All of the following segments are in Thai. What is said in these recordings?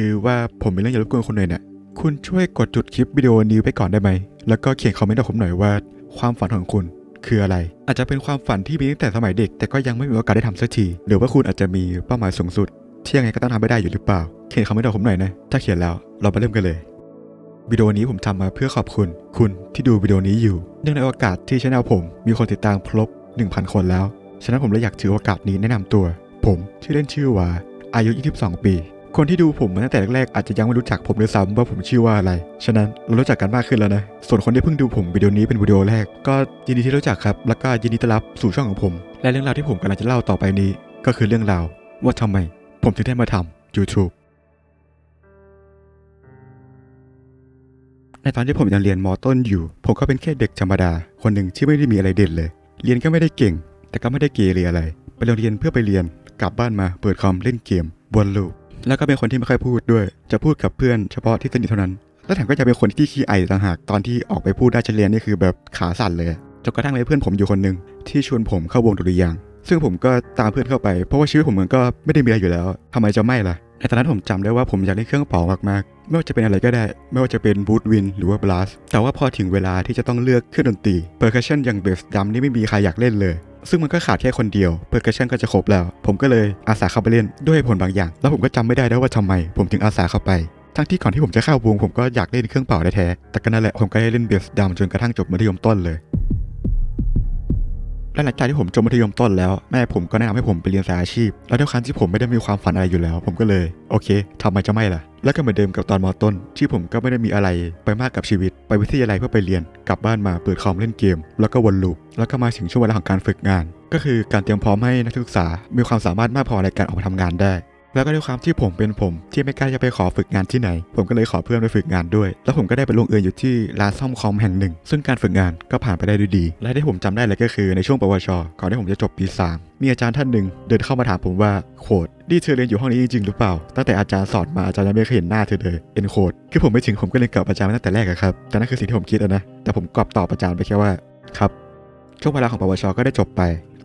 คือว่าผมมีเรื่องอยากรบกวนคุณหน่อยเนี่ยคุณช่วยกดจุดคลิปวิดีโอนี้ไปก่อนได้ไหม แล้วก็เขียนคอมเมนต์กับผมหน่อยว่า ความฝันของคุณคืออะไร อาจจะเป็นความฝันที่มีตั้งแต่สมัยเด็ก แต่ก็ยังไม่มีโอกาสได้ทำสักที หรือว่าคุณอาจจะมีเป้าหมายสูงสุด ที่ยังไงก็ต้องทำไม่ได้อยู่หรือเปล่า เขียนคอมเมนต์กับผมหน่อยนะ ถ้าเขียนแล้วเรามาเริ่มกันเลยวิดีโอนี้ผมทำมาเพื่อขอบคุณ คุณที่ดูวิดีโอนี้อยู่ เนื่องในโอกาสที่ช่องผมมีคนติดตามครบ 1,000 คนแล้ว ฉะนั้นผมเลยอยากถือโอกาสนี้แนะนำตัว ผมชื่อเล่นชื่อว่าอายุ 22 ปี คนที่ดูผมมาตั้งแต่แรกๆอาจจะยังไม่รู้จักผมด้วยซ้ำว่าผมชื่อว่าอะไร ฉะนั้นเรารู้จักกันมากขึ้นแล้วนะ ส่วนคนที่เพิ่งดูผมวิดีโอนี้เป็นวิดีโอแรก ก็ยินดีที่รู้จักครับ แล้วก็ยินดีต้อนรับสู่ช่องของผม และเรื่องราวที่ผมกำลังจะเล่าต่อไปนี้ ก็คือเรื่องราวว่าทำไม ผมถึงได้มาทำ YouTube ในตอนที่ผมยังเรียนมต้นอยู่ ผมก็เป็นแค่เด็กธรรมดา คนหนึ่งที่ไม่ได้มีอะไรเด่นเลย เรียนก็ไม่ได้เก่ง แต่ก็ไม่ได้เกเรอะไร ไปโรงเรียนเพื่อไปเรียน กลับบ้านมาเปิดคอมเล่นเกมวนลูป แล้วก็เป็นคนที่ไม่ค่อยพูดด้วย จะพูดกับเพื่อนเฉพาะที่สนิทเท่านั้น แล้วแถมก็จะเป็นคนที่ขี้ไอต่างหาก ตอนที่ออกไปพูดได้เฉลียนี่คือแบบขาสั่นเลยจนกระทั่งเลยเพื่อนผมอยู่คนหนึ่งที่ชวนผมเข้าวงดุริยาง ซึ่งผมก็ตามเพื่อนเข้าไป เพราะว่าชีวิตผมมันก็ไม่ได้มีอะไรอยู่แล้วทำไมจะไม่ล่ะ ในตอนนั้นผมจำได้ว่าผมอยากได้เครื่องเป่ามากๆ ไม่ว่าจะเป็นอะไรก็ได้ ไม่ว่าจะเป็นบูทวินหรือว่าบลัสแต่ว่าพอถึงเวลาที่จะต้องเลือกเครื่องดนตรีเปอร์คัชชันอย่างเบสดัมนี่ไม่มีใครอยากเล่นเลยซึ่งมันก็ขาดแค่คนเดียวเปอร์คัชชันก็จะครบแล้ว ผมก็เลยอาสาเข้าไปเล่นด้วยผลบางอย่าง แล้วผมก็จำไม่ได้แล้วว่าทำไม ผมถึงอาสาเข้าไป ทั้งที่ก่อนที่ผมจะเข้าวงผมก็อยากเล่นเครื่องเป่าแท้แต่ก็นั่นแหละผมก็ได้เล่นเบสดัมจนกระทั่งจบมัธยมต้นเลย และหลังจากที่ผมจบมัธยมต้นแล้วแม่ผมก็แนะนำให้ผมไปเรียนสายอาชีพ แล้วด้วยความที่ผมไม่ได้มีความฝันอะไรอยู่แล้ว ผมก็เลย โอเคทำไมจะไม่ล่ะ แล้วก็เหมือนเดิมกับตอนมต้น ที่ผมก็ไม่ได้มีอะไรไปมากกับชีวิต ไปวิทยาลัยเพื่อไปเรียน กลับบ้านมาเปิดคอมเล่นเกม แล้วก็วนลูปแล้วก็มาถึงช่วงเวลาของการฝึกงาน ก็คือการเตรียมพร้อมให้นักศึกษา มีความสามารถมากพอในการออกมาทำงานได้ แล้วก็ด้วยความที่ผมเป็นผมที่ไม่กล้าจะไปขอฝึกงานที่ไหน ผมก็เลยขอเพื่อนไปฝึกงานด้วย แล้วผมก็ได้ไปลงเอยอยู่ที่ร้านซ่อมคอมแห่งหนึ่ง ซึ่งการฝึกงานก็ผ่านไปได้ด้วยดี และที่ผมจำได้เลยก็คือในช่วงปวช ก่อนที่ผมจะจบปี3มีอาจารย์ท่านหนึ่งเดินเข้ามาถามผมว่าโค้ดนี่เธอเรียนอยู่ห้องนี้จริงๆหรือเปล่า ตั้งแต่อาจารย์สอนมาอาจารย์ยังไม่เคยเห็นหน้าเธอเลยเอ็นโคดคือผมไม่ถึงผมก็เลยกลับอาจารย์มาตั้งแต่แรกครับแต่นั่นคือสิ่งที่ผมคิดนะแต่ผมกลับตอบอาจารย์ไปแค่ว่าครับช่วงเวลาของปวชก็ได้จบไป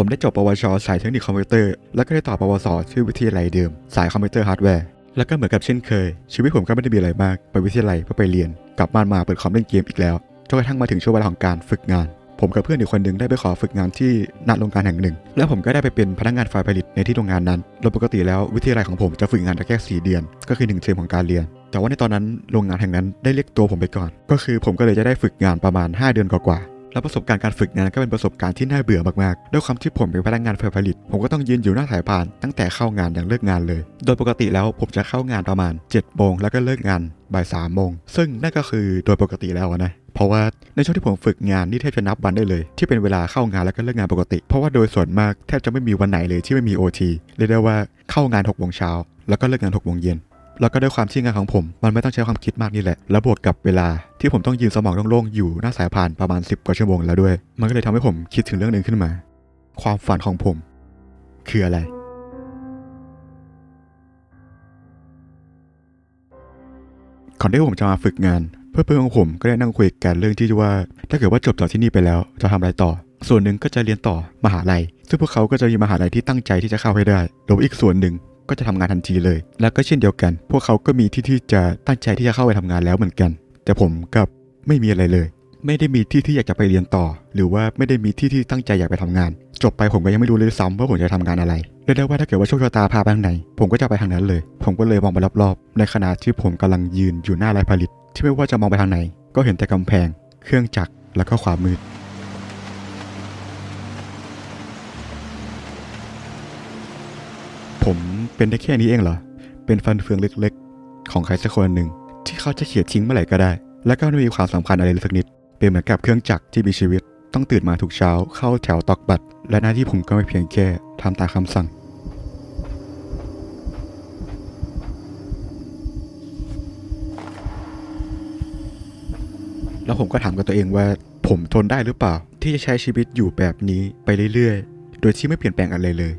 ผมได้จบปวช สายเทคนิคคอมพิวเตอร์ แล้วก็ได้ต่อปวสที่วิทยาลัยเดิม สายคอมพิวเตอร์ฮาร์ดแวร์ แล้วก็เหมือนกับเช่นเคย ชีวิตผมก็ไม่ได้มีอะไรมาก ไปวิทยาลัยเพื่อไปเรียน กลับบ้านมาเปิดคอมเล่นเกมอีกแล้ว จนกระทั่งมาถึงช่วงเวลาของการฝึกงาน ผมกับเพื่อนอีกคนหนึ่งได้ไปขอฝึกงานที่ณโรงงานแห่งหนึ่ง แล้วผมก็ได้ไปเป็นพนักงานฝ่ายผลิตในที่โรงงานนั้น โดยปกติแล้ววิทยาลัยของผมจะฝึกงานได้แค่4เดือน ก็คือ1เทอมของการเรียน แต่ว่าในตอนนั้นโรงงานแห่งนั้นได้เรียกตัวผมไปก่อน ก็คือผมก็เลยจะได้ฝึกงานประมาณ 5 เดือนกว่าๆ แล้วประสบการณ์การฝึกงานก็เป็นประสบการณ์ที่น่าเบื่อมากๆ ด้วยความที่ผมเป็นพนักงานผลิต ผมก็ต้องยืนอยู่หน้าสายพาน ตั้งแต่เข้างานอย่างเลิกงานเลย โดยปกติแล้วผมจะเข้างานประมาณ7โมงแล้วก็เลิกงานบ่าย3โมง ซึ่งนั่นก็คือโดยปกติแล้วนะเพราะว่าในช่วงที่ผมฝึกงานนี่แทบจะนับวันได้เลย ที่เป็นเวลาเข้างานแล้วก็เลิกงานปกติ เพราะว่าโดยส่วนมากแทบจะไม่มีวันไหนเลยที่ไม่มี OT เรียกได้ว่าเข้างาน6โมงเช้าแล้วก็เลิกงาน6โมงเย็น แล้วก็ด้วยความที่งานของผม มันไม่ต้องใช้ความคิดมากนี่แหละ แล้วบวกกับเวลาที่ผมต้องยืนสมองโล่งๆอยู่หน้าสายพานประมาณ 10 กว่าชั่วโมงแล้วด้วย มันก็เลยทำให้ผมคิดถึงเรื่องหนึ่งขึ้นมา ความฝันของผม คืออะไรก่อนที่ผมจะมาฝึกงาน เพื่อนๆของผมก็ได้นั่งคุยกันเรื่องที่ว่า ถ้าเกิดว่าจบจากที่นี่ไปแล้วจะทำอะไรต่อ ส่วนหนึ่งก็จะเรียนต่อมหาลัย ซึ่งพวกเขาก็จะมีมหาลัยที่ตั้งใจที่จะเข้าให้ได้โดยอีกส่วนหนึ่ง ก็จะทำงานทันทีเลย แล้วก็เช่นเดียวกัน พวกเขาก็มีที่ที่จะตั้งใจที่จะเข้าไปทำงานแล้วเหมือนกัน แต่ผมกับไม่มีอะไรเลย ไม่ได้มีที่ที่อยากจะไปเรียนต่อ หรือว่าไม่ได้มีที่ที่ตั้งใจอยากไปทำงาน จบไปผมก็ยังไม่รู้เลยซ้ำว่าผมจะทำงานอะไรเรียกได้ว่าถ้าเกิดว่าโชคชะตาพาไปทางไหน ผมก็จะไปทางนั้นเลย ผมก็เลยมองไปรอบๆ ในขณะที่ผมกำลังยืนอยู่หน้าลายผลิต ที่ไม่ว่าจะมองไปทางไหน ก็เห็นแต่กำแพง เครื่องจักรแล้วก็ความมืดผม เป็นได้แค่นี้เองเหรอ เป็นฟันเฟืองเล็กๆ ของใครสักคนหนึ่งที่เขาจะเขี่ยทิ้งเมื่อไหร่ก็ได้ และก็ไม่มีความสำคัญอะไรเลยสักนิด เป็นเหมือนกับเครื่องจักรที่มีชีวิต ต้องตื่นมาทุกเช้าเข้าแถวตอกบัตร และหน้าที่ผมก็ไม่เพียงแค่ทำตามคำสั่ง แล้วผมก็ถามกับตัวเองว่าผมทนได้หรือเปล่า ที่จะใช้ชีวิตอยู่แบบนี้ไปเรื่อยๆ โดยที่ไม่เปลี่ยนแปลงอะไรเลย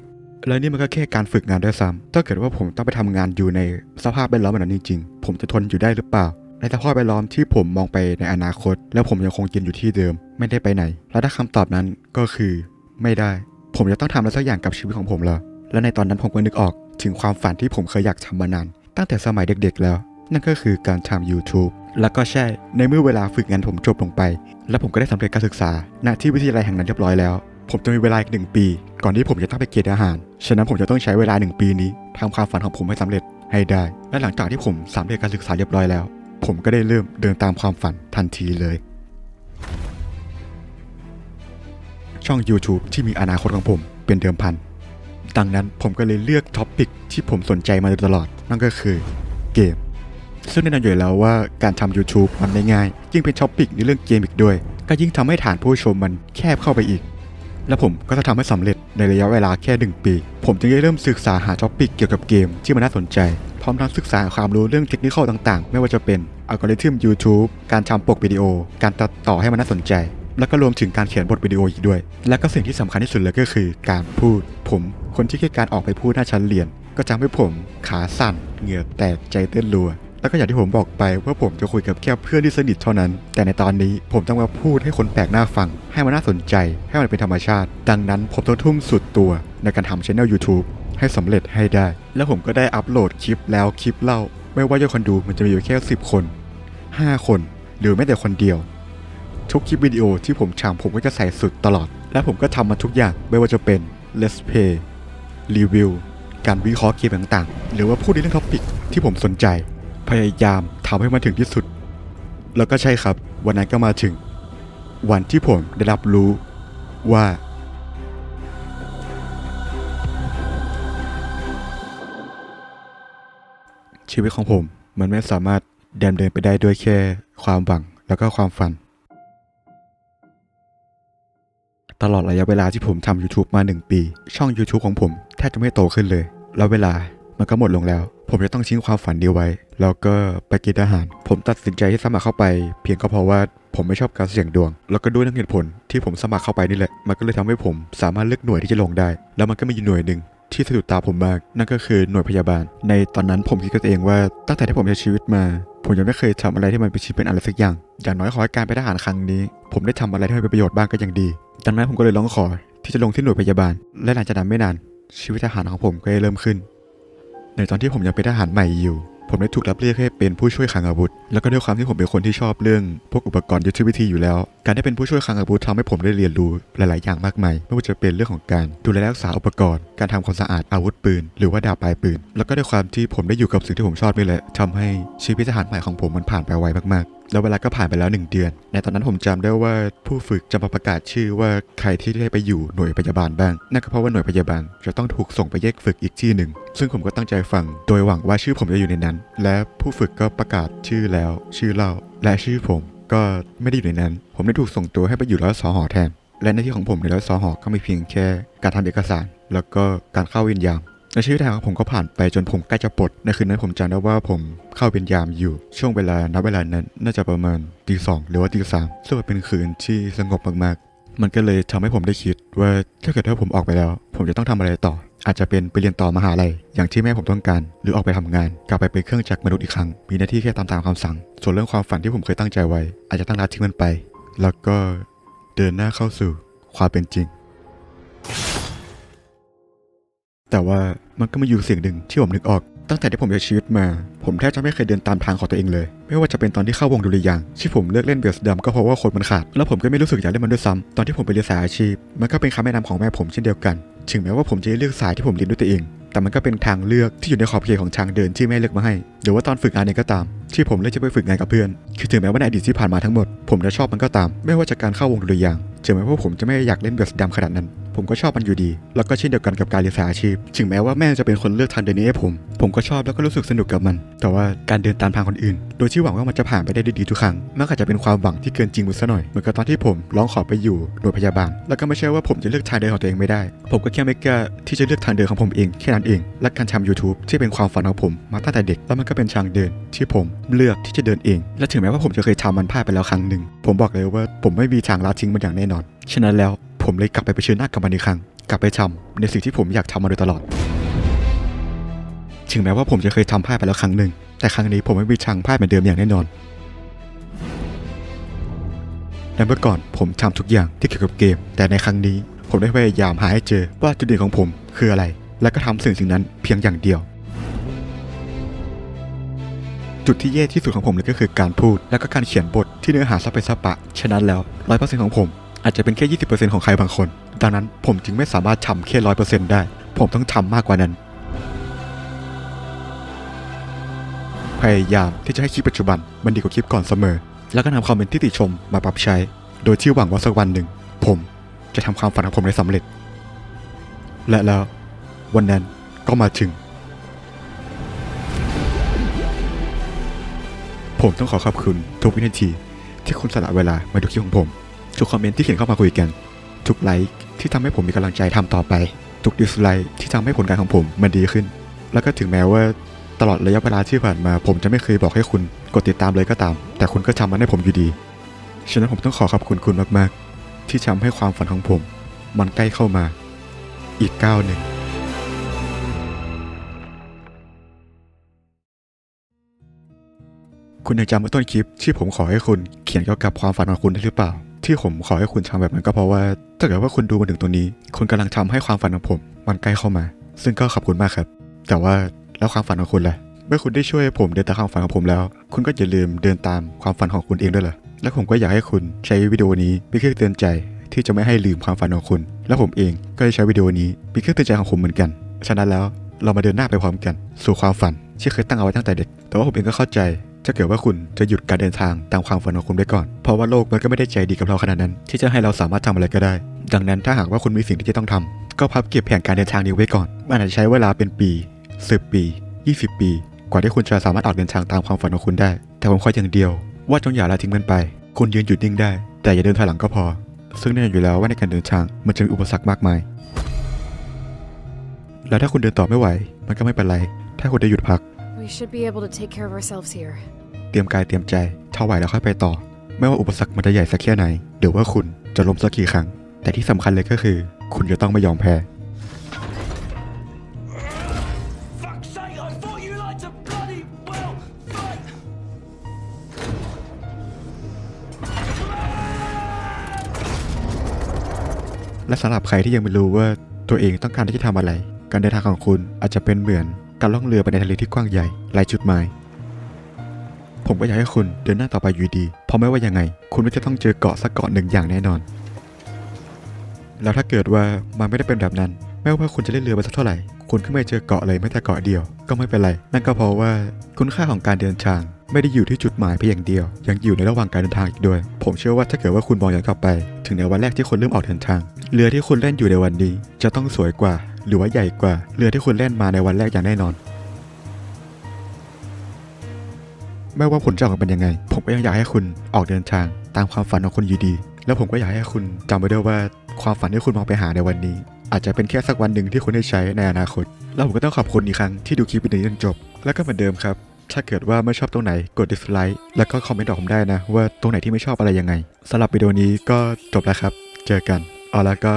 แล้วนี่มันก็แค่การฝึกงานด้วยซ้ำถ้าเกิดว่าผมต้องไปทำงานอยู่ในสภาพแวดล้อมแบบนั้นจริงๆ ผมจะทนอยู่ได้หรือเปล่า ในสภาพแวดล้อมที่ผมมองไปในอนาคต แล้วผมยังคงยืนอยู่ที่เดิม ไม่ได้ไปไหน แล้วถ้าคำตอบนั้นก็คือ ไม่ได้ ผมจะต้องทำอะไรสักอย่างกับชีวิตของผมแล้ว และในตอนนั้นผมก็นึกออก ถึงความฝันที่ผมเคยอยากทำมานาน ตั้งแต่สมัยเด็กๆ แล้ว นั่นก็คือการทำ YouTube แล้วก็ใช่ ในเมื่อเวลาฝึกงานผมจบลงไป และผมก็ได้สำเร็จการศึกษาณที่วิทยาลัยแห่งนั้นเรียบร้อยแล้ว ผมจะมีเวลาอีกหนึ่งปี ก่อนที่ผมจะต้องไปเกณฑ์อาหาร ฉะนั้นผมจะต้องใช้เวลาหนึ่งปีนี้ทำความฝันของผมให้สำเร็จให้ได้ และหลังจากที่ผมสำเร็จการศึกษาเรียบร้อยแล้ว ผมก็ได้เริ่มเดินตามความฝันทันทีเลย ช่อง YouTube ที่มีอนาคตของผมเป็นเดิมพัน ดังนั้นผมก็เลยเลือกท็อปิกที่ผมสนใจมาโดยตลอด นั่นก็คือเกม ซึ่งแน่นอนอยู่แล้วว่าการทำ YouTube มันไม่ง่าย ยิ่งเป็นท็อปิกในเรื่องเกมอีกด้วย ก็ยิ่งทำให้ฐานผู้ชมมันแคบเข้าไปอีก และผมก็จะทำให้สำเร็จในระยะเวลาแค่หนึ่งปี ผมจึงได้เริ่มศึกษาหาท็อปิกเกี่ยวกับเกมที่มันน่าสนใจ พร้อมทั้งศึกษาความรู้เรื่องเทคนิคต่างๆ ไม่ว่าจะเป็นอัลกอริทึม YouTube การทำปกวิดีโอ การตัดต่อให้มันน่าสนใจ แล้วก็รวมถึงการเขียนบทวิดีโออีกด้วย และก็สิ่งที่สำคัญที่สุดเลยก็คือการพูด ผมคนที่แค่การออกไปพูดหน้าชั้นเรียน ก็จะทำให้ผมขาสั่นเหงื่อแตกใจเต้นรัว แล้วก็อย่างที่ผมบอกไปว่าผมจะคุยกับแค่เพื่อนที่สนิทเท่านั้น แต่ในตอนนี้ผมต้องมาพูดให้คนแปลกหน้าฟัง ให้มันน่าสนใจ ให้มันเป็นธรรมชาติ ดังนั้นผมต้องทุ่มสุดตัวในการทำช่อง YouTube ให้สำเร็จให้ได้ แล้วผมก็ได้อัปโหลดคลิปแล้วคลิปเล่า ไม่ว่ายอดคนดูมันจะมีอยู่แค่ 10 คน 5 คน หรือแม้แต่คนเดียว ทุกคลิปวิดีโอที่ผมทำผมก็จะใส่สุดตลอด และผมก็ทำมาทุกอย่างไม่ว่าจะเป็น Let's Play รีวิวการวิเคราะห์เกมต่างๆ หรือว่าพูดในเรื่องท็อปิกที่ผมสนใจ พยายามทำให้มันถึงที่สุด แล้วก็ใช่ครับ วันนั้นก็มาถึง วันที่ผมได้รับรู้ว่า ชีวิตของผมมันไม่สามารถดำเดินไปได้ด้วยแค่ความหวังแล้วก็ความฝัน ตลอดระยะเวลาที่ผมทำ YouTube มา 1 ปี ช่อง YouTube ของผมแทบจะไม่โตขึ้นเลย แล้วเวลา มันก็หมดลงแล้ว ผมจะต้องทิ้งความฝันนี้ไว้ แล้วก็ไปกินอาหาร ผมตัดสินใจที่สมัครเข้าไป เพียงก็เพราะว่าผมไม่ชอบการเสี่ยงดวง แล้วก็ด้วยทั้งเหตุผลที่ผมสมัครเข้าไปนี่แหละ มันก็เลยทำให้ผมสามารถเลือกหน่วยที่จะลงได้ แล้วมันก็มีอยู่หน่วยหนึ่งที่สะดุดตาผมมาก นั่นก็คือหน่วยพยาบาล ในตอนนั้นผมคิดกับตัวเองว่าตั้งแต่ที่ผมใช้ชีวิตมา ผมยังไม่เคยทำอะไรที่มันเป็นชิ้นเป็นอะไรสักอย่าง อย่างน้อยขอให้การไปทหารครั้งนี้ ผมได้ทำอะไรที่มันเป็นประโยชน์บ้างก็ยังดีดังนั้นผมก็เลยร้องขอที่จะลงที่หน่วยพยาบาล และหลังจากนั้นไม่นานชีวิตทหารของผมก็ได้เริ่มขึ้น ในตอนที่ผมยังเป็นทหารใหม่อยู่ ผมได้ถูกรับเรียกให้เป็นผู้ช่วยคลังอาวุธ แล้วก็ด้วยความที่ผมเป็นคนที่ชอบเรื่อง พวกอุปกรณ์ยุทธวิธีอยู่แล้ว การได้เป็นผู้ช่วยคลังอาวุธทำให้ผมได้เรียนรู้หลาย ๆ อย่างมากมาย ไม่ว่าจะเป็นเรื่องของการดูแลรักษาอุปกรณ์ การทำความสะอาดอาวุธปืน หรือว่าดาบปลายปืน แล้วก็ด้วยความที่ผมได้อยู่กับสิ่งที่ผมชอบนี่แหละทำให้ชีวิตทหารใหม่ของผมมันผ่านไปไวมาก ๆ แล้วเวลาก็ผ่านไปแล้ว 1 เดือน ในตอนนั้นผมจำได้ว่าผู้ฝึกจะมาประกาศชื่อว่าใครที่ได้ไปอยู่หน่วยพยาบาลบ้าง นั่นก็เพราะว่าหน่วยพยาบาลจะต้องถูกส่งไปแยกฝึกอีกที่หนึ่ง ซึ่งผมก็ตั้งใจฟัง โดยหวังว่าชื่อผมจะอยู่ในนั้น และผู้ฝึกก็ประกาศชื่อแล้ว ชื่อเล่า และชื่อผมก็ไม่ได้อยู่ในนั้น ผมได้ถูกส่งตัวให้ไปอยู่ร้อยสอหอแทน และหน้าที่ของผมในร้อยสอหอก็มีเพียงแค่ การทำเอกสาร แล้วก็การเข้าเวรยาม ในชีวิตทารของผมก็ผ่านไปจนผมใกล้จะปลดในคืนนั้นผมจำได้ว่าผมเข้าเป็นยามอยู่ ช่วงเวลานับเวลานั้นน่าจะประมาณตีสองหรือว่าตีสามซึ่งเป็นคืนที่สงบมากๆ มันก็เลยทำให้ผมได้คิดว่าถ้าเกิดว่าผมออกไปแล้ว ผมจะต้องทำอะไรต่อ อาจจะเป็นไปเรียนต่อมหาลัยอย่างที่แม่ผมต้องการ หรือออกไปทำงาน กลับไปเป็นเครื่องจักรมนุษย์อีกครั้ง มีหน้าที่แค่ตามตามคำสั่ง ส่วนเรื่องความฝันที่ผมเคยตั้งใจไว้ อาจจะต้องละทิ้งมันไป แล้วก็เดินหน้าเข้าสู่ความเป็นจริง แต่ว่ามันก็มาอยู่สิ่งหนึ่งที่ผมนึกออก ตั้งแต่ที่ผมใช้ชีวิตมา ผมแทบจะไม่เคยเดินตามทางของตัวเองเลย ไม่ว่าจะเป็นตอนที่เข้าวงดุริยางที่ผมเลิกเล่นเบสดำก็เพราะว่าคนมันขาด แล้วผมก็ไม่รู้สึกอยากเล่นมันด้วยซ้ำตอนที่ผมไปเรียนสายอาชีพ มันก็เป็นคำแนะนำของแม่ผมเช่นเดียวกัน ถึงแม้ว่าผมจะเลือกสายที่ผมเรียนด้วยตัวเอง แต่มันก็เป็นทางเลือกที่อยู่ในขอบเขตของทางเดินที่แม่เลือกมาให้หรือว่าตอนฝึกงานเองก็ตาม ที่ผมเลือกจะไปฝึกงานกับเพื่อน คือถึงแม้ว่าในอดีตที่ผ่านมาทั้งหมด ผมจะชอบมันก็ตาม ไม่ว่าจะการเข้าวงดุริยางถึงแม้ว่าผมจะไม่อยากเล่นเบสดำขนาดนั้น ผมก็ชอบมันอยู่ดี แล้วก็เช่นเดียวกันกับการเรียนสายอาชีพ ถึงแม้ว่าแม่จะเป็นคนเลือกทางเดินนี้ให้ผม ผมก็ชอบแล้วก็รู้สึกสนุกกับมัน แต่ว่าการเดินตามทางคนอื่น โดยที่หวังว่ามันจะผ่านไปได้ดีทุกครั้ง มันอาจจะเป็นความหวังที่เกินจริงไปซะหน่อย เหมือนกับตอนที่ผมร้องขอไปอยู่โรงพยาบาล แล้วก็ไม่ใช่ว่าผมจะเลือกทางเดินของตัวเองไม่ได้ ผมก็แค่ไม่กล้าที่จะเลือกทางเดินของผมเองแค่นั้นเอง และการทำ YouTube ที่เป็นความฝันของผมมาตั้งแต่เด็ก แล้วมันก็เป็นทางเดินที่ผมเลือกที่จะเดินเอง และถึงแม้ว่าผมจะเคยทำมันพลาดไปแล้วครั้งหนึ่งผมบอกเลยว่าผมไม่มีทางละทิ้งมันอย่างแน่นอนฉะนั้นแล้ว ผมเลยกลับไปเผชิญหน้ากับมันอีกครั้ง กลับไปทำในสิ่งที่ผมอยากทำมาโดยตลอด ถึงแม้ว่าผมจะเคยทำพลาดไปแล้วครั้งหนึ่ง แต่ครั้งนี้ผมไม่มีทางพลาดเหมือนเดิมอย่างแน่นอนและเมื่อก่อนผมทำทุกอย่างที่เกี่ยวกับเกม แต่ในครั้งนี้ผมได้พยายามหาให้เจอว่าจุดเด่นของผมคืออะไร และก็ทำสิ่งสิ่งนั้นเพียงอย่างเดียว จุดที่แย่ที่สุดของผมเลยก็คือการพูด แล้วก็การเขียนบทที่เนื้อหาซับไปซับปะ ฉะนั้นแล้วร้อยเปอร์เซ็นต์ของผม อาจจะเป็นแค่ยี่สิบเปอร์เซ็นต์ของใครบางคน ดังนั้นผมจึงไม่สามารถทำแค่ร้อยเปอร์เซ็นต์ได้ ผมต้องทำมากกว่านั้น พยายามที่จะให้คลิปปัจจุบันมันดีกว่าคลิปก่อนเสมอ แล้วก็นำคอมเมนต์ที่ติชมมาปรับใช้ โดยที่หวังว่าสักวันหนึ่ง ผมจะทำความฝันของผมได้สำเร็จ และแล้ววันนั้นก็มาถึง ผมต้องขอขอบคุณทุกวินาทีที่คุณสละเวลามาดูคลิปของผม ทุกคอมเมนต์ที่เขียนเข้ามาคุยกัน ทุกไลค์ที่ทำให้ผมมีกำลังใจทำต่อไป ทุกดิสไลค์ที่ทำให้ผลงานของผมมันดีขึ้น แล้วก็ถึงแม้ว่าตลอดระยะเวลาที่ผ่านมา ผมจะไม่เคยบอกให้คุณกดติดตามเลยก็ตาม แต่คุณก็ทำมันให้ผมอยู่ดี ฉะนั้นผมต้องขอขอบคุณคุณมากๆ ที่ทำให้ความฝันของผม มันใกล้เข้ามา อีกก้าวหนึ่งคุณยังจำเมื่อต้นคลิปที่ผมขอให้คุณเขียนเกี่ยวกับความฝันของคุณได้หรือเปล่า ที่ผมขอให้คุณทำแบบนั้นก็เพราะว่าถ้าเกิดว่าคุณดูมาถึงตรงนี้ คุณกำลังทำให้ความฝันของผม มันใกล้เข้ามา ซึ่งก็ขอบคุณมากครับ แต่ว่าแล้วความฝันของคุณล่ะเมื่อคุณได้ช่วยผมเดินตามความฝันของผมแล้ว คุณก็อย่าลืมเดินตามความฝันของคุณเองด้วยล่ะและผมก็อยากให้คุณใช้วิดีโอนี้เป็นเครื่องเตือนใจ ที่จะไม่ให้ลืมความฝันของคุณ และผมเองก็จะใช้วิดีโอนี้เป็นเครื่องเตือนใจของผมเหมือนกันฉะนั้นแล้วเรามาเดินหน้าไปพร้อมกัน สู่ความฝันที่เคยตั้งเอาไว้ตั้งแต่เด็ก แต่ว่าผมเองก็เข้าใจ ถ้าเกิดว่าคุณจะหยุดการเดินทางตามความฝันของคุณไว้ก่อน เพราะว่าโลกมันก็ไม่ได้ใจดีกับเราขนาดนั้น ที่จะให้เราสามารถทำอะไรก็ได้ ดังนั้นถ้าหากว่าคุณมีสิ่งที่จะต้องทำก็พับเก็บแผนการเดินทางนี้ไว้ก่อนมันอาจจะใช้เวลาเป็นปี10ปี 20 ปี กว่าที่คุณจะสามารถออกเดินทางตามความฝันของคุณได้ แต่ผมขออย่างเดียว ว่าจงอย่าละทิ้งมันไป คุณยืนหยุดนิ่งได้ แต่อย่าเดินถอยหลังก็พอ ซึ่งแน่อยู่แล้วว่าในการเดินทางมันจะมีอุปสรรคมากมาย แล้วถ้าคุณเดินต่อไม่ไหว มันก็ไม่เป็นไร ถ้าคุณได้หยุดพัก We should be able to take care of ourselves here. เตรียมกายเตรียมใจถ้าไหวแล้วค่อยไปต่อ ไม่ว่าอุปสรรคมันจะใหญ่สักแค่ไหนหรือว่าคุณจะล้มสักกี่ครั้ง แต่ที่สำคัญเลยก็คือ คุณจะต้องไม่ยอมแพ้และสำหรับใครที่ยังไม่รู้ว่าตัวเองต้องการที่จะทำอะไร การเดินทางของคุณอาจจะเป็นเหมือนการล่องเรือไปในทะเลที่กว้างใหญ่หลายจุดหมาย ผมก็อยากให้คุณเดินหน้าต่อไปอยู่ดี เพราะไม่ว่ายังไง คุณก็จะต้องเจอเกาะสักเกาะหนึ่งอย่างแน่นอน แล้วถ้าเกิดว่ามันไม่ได้เป็นแบบนั้น ไม่ว่าคุณจะเล่นเรือไปสักเท่าไหร่ คุณก็ไม่เจอเกาะเลยแม้แต่เกาะเดียว ก็ไม่เป็นไร นั่นก็เพราะว่าคุณค่าของการเดินทางไม่ได้อยู่ที่จุดหมายเพียงอย่างเดียว ยังอยู่ในระหว่างการเดินทางอีกด้วย ผมเชื่อว่าถ้าเกิดว่าคุณมองย้อนกลับไป ถึงในวันแรกที่คุณเริ่มออกเดินทาง เรือที่คุณเล่นอยู่ในวันนี้ จะต้องสวยกว่า หรือว่าใหญ่กว่า เรือที่คุณเล่นมาในวันแรกอย่างแน่นอน ไม่ว่าผลจะออกมาเป็นยังไง ผมก็ยังอยากให้คุณออกเดินทาง ตามความฝันของคุณอยู่ดี แล้วผมก็อยากให้คุณจำไว้ด้วยว่าความฝันที่คุณมองไปหาในวันนี้ อาจจะเป็นแค่สักวันหนึ่งที่คุณได้ใช้ในอนาคต แล้วผมก็ต้องขอบคุณอีกครั้งที่ดูคลิปวิดีโอนี้จนจบ แล้วก็เหมือนเดิมครับถ้าเกิดว่าไม่ชอบตรงไหนกด dislike แล้วก็คอมเมนต์บอกผมได้นะ ว่าตรงไหนที่ไม่ชอบอะไรยังไงสำหรับวิดีโอนี้ก็จบแล้วครับ เจอกัน เอาแล้วก็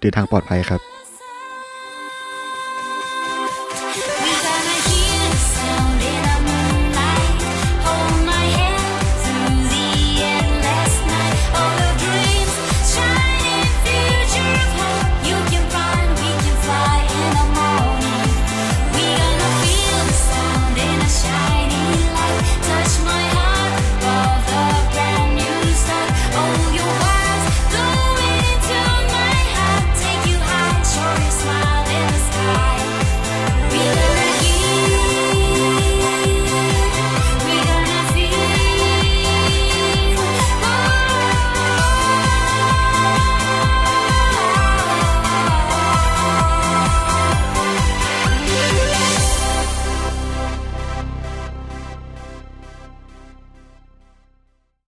เดินทางปลอดภัยครับ